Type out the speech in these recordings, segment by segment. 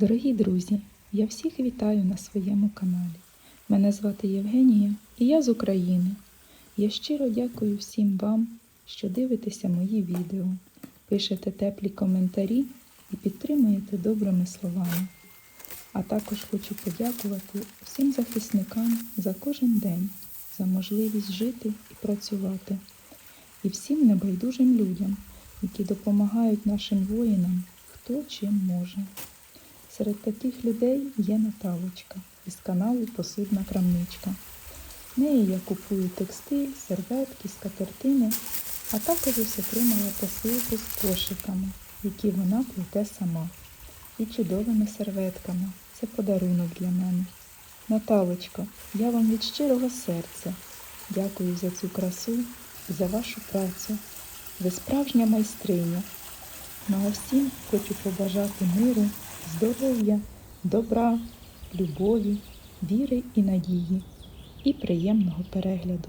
Дорогі друзі, я всіх вітаю на своєму каналі. Мене звати Євгенія і я з України. Я щиро дякую всім вам, що дивитеся мої відео, пишете теплі коментарі і підтримуєте добрими словами. А також хочу подякувати всім захисникам за кожен день, за можливість жити і працювати, і всім небайдужим людям, які допомагають нашим воїнам, хто чим може. Серед таких людей є Наталочка із каналу Посудна крамничка. В неї я купую текстиль, серветки, скатертини, а також ось отримала посилку з кошиками, які вона плете сама, і чудовими серветками. Це подарунок для мене. Наталочко, я вам від щирого серця дякую за цю красу і за вашу працю. Ви справжня майстриня. Ну а всім хочу побажати миру, здоров'я, добра, любові, віри і надії і приємного перегляду.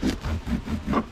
Huh?